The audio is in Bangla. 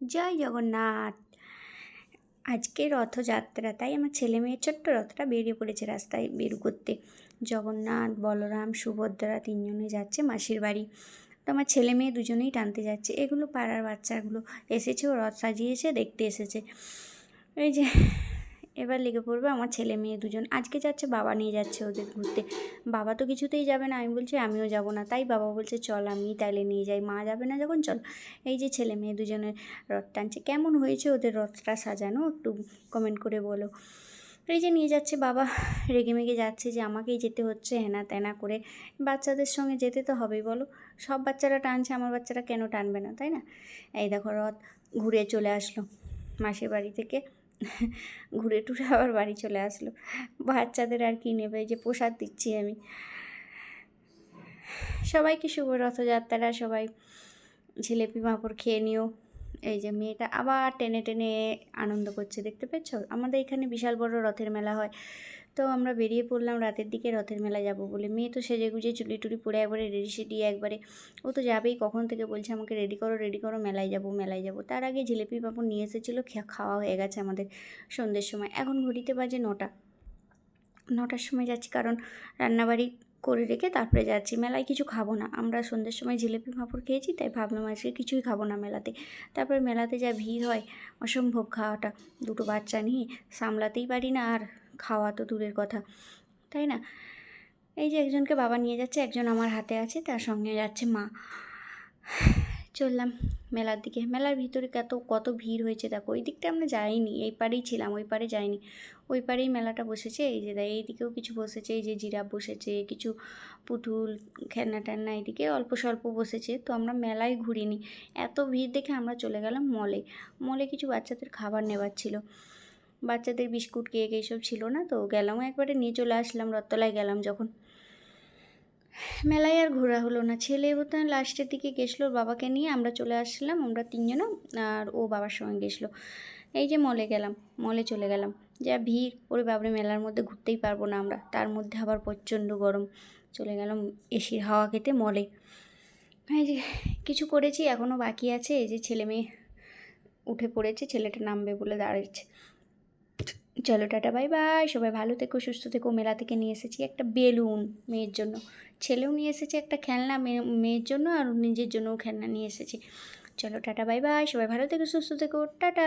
জয় জগন্নাথ। আজকে রথযাত্রা, তাই আমার ছেলে মেয়ের ছোট্ট রথটা বেরিয়ে পড়েছে রাস্তায় বের করতে। জগন্নাথ, বলরাম, সুভদ্রা তিনজনে যাচ্ছে মাসির বাড়ি। তো আমার ছেলে মেয়ে দুজনেই টানতে যাচ্ছে। এগুলো পাড়ার বাচ্চাগুলো এসেছে, ও রথ সাজিয়েছে, দেখতে এসেছে। এই যে এবার লেগে পড়বে আমার ছেলে মেয়ে দুজন। আজকে যাচ্ছে, বাবা নিয়ে যাচ্ছে ওদের ঘুরতে। বাবা তো কিছুতেই যাবে না। আমি বলছি, আমিও যাব না। তাই বাবা বলছে, চল আমি তাইলে নিয়ে যাই। মা যাবে না যখন, চল। এই যে ছেলে মেয়ে দুজনের রথ টানছে, কেমন হয়েছে ওদের রথটা সাজানো? একটু কমেন্ট করে বলো। এই যে নিয়ে যাচ্ছে বাবা, রেগে মেগে যাচ্ছে যে আমাকেই যেতে হচ্ছে হেনা তেনা করে। বাচ্চাদের সঙ্গে যেতে তো হবেই, বলো। সব বাচ্চারা টানছে, আমার বাচ্চারা কেন টানবে না, তাই না? এই দেখো, রথ ঘুরে চলে আসলো মাসির বাড়ি থেকে। ঘুরে টুরে আবার বাড়ি চলে আসলো। বাচ্চাদের আর কি নেবে? যে প্রসাদ দিচ্ছি আমি। সবাইকে শুভ রথযাত্রা সবাই জিলেপি মাপড় খেয়ে নিও। এই যে মেয়েটা আবার টেনে টেনে আনন্দ করছে, দেখতে পেয়েছ? আমাদের এখানে বিশাল বড় রথের মেলা হয়। তো আমরা বেরিয়ে পড়লাম, রাতের দিকে রথের মেলা যাব বলে। মেয়ে তো সেজে গুজে চুলি টুলি পরে একবারে রেডি সেডি একবারে। ও তো যাবেই, কখন থেকে বলছে আমাকে রেডি করো রেডি করো, মেলায় যাব মেলায় যাব। তার আগে জিলিপি পাপড় নিয়ে এসেছিল খাওয়া হয়ে গেছে আমাদের সন্ধ্যের সময়। এখন ঘড়িতে বাজে নটা। নটার সময় যাচ্ছি কারণ রান্নাবাড়ি করে রেখে তারপরে যাচ্ছি। মেলায় কিছু খাব না। আমরা সন্ধ্যের সময় জিলেপি পাঁপড় খেয়েছি, তাই ভাবলাম আজকে কিছুই খাব না মেলাতে। তারপরে মেলাতে যা ভিড় হয়, অসম্ভব খাওয়াটা। দুটো বাচ্চা নিয়ে সামলাতেই পারি না, আর খাওয়া তো দূরের কথা, তাই না? এই যে একজনকে বাবা নিয়ে যাচ্ছে, একজন আমার হাতে আছে, তার সঙ্গে যাচ্ছে মা। চললাম মেলার দিকে। মেলার ভিতরে কত কত ভিড় হয়েছে দেখো। ওই দিকটা আমরা যাইনি, এই পারেই ছিলাম, ওই পারে যাইনি। ওই পারেই মেলাটা বসেছে, এই যে এই দিকেও কিছু বসেছে, এই যে জিরাফ বসেছে, কিছু পুতুল, খেলনা টেলনা এদিকে অল্প স্বল্প বসেছে। তো আমরা মেলায় ঘুরিনি। এত ভিড় দেখে আমরা চলে গেলাম মলে। মলে কিছু বাচ্চাদের খাবার নেবার ছিল। বাচ্চাদের বিস্কুট, কেক এইসব ছিল না তো। গেলাম একবারে নিয়ে চলে আসলাম রত্তলায় গেলাম যখন। মেলায় আর ঘোরা হলো না। ছেলে বোধহয় লাস্টের দিকে গেছিল বাবাকে নিয়ে আমরা চলে আসলাম আমরা তিনজনা, আর ও বাবার সঙ্গে গেছিল। এই যে মলে গেলাম মলে চলে গেলাম। যা ভিড়, ওরে বাবরে মেলার মধ্যে ঘুরতেই পারব না আমরা। তার মধ্যে আবার প্রচণ্ড গরম। চলে গেলাম এসির হাওয়া খেতে মলে এই যে কিছু করেছি এখনও বাকি আছে। এই যে ছেলে মেয়ে উঠে পড়েছে, ছেলেটা নামবে বলে দাঁড়াচ্ছে চলো টাটা বাই বাই সবাই ভালো থেকো, সুস্থ থেকো। মেলা থেকে নিয়ে এসেছি একটা বেলুন মেয়ের জন্য। ছেলেও নিয়ে এসেছে একটা খেলনা, মেয়ে, মেয়ের জন্য আর নিজের জন্যও খেলনা নিয়ে এসেছে। চলো টাটা, বাই বাই, সবাই ভালো থেকো, সুস্থ থেকো, টাটা।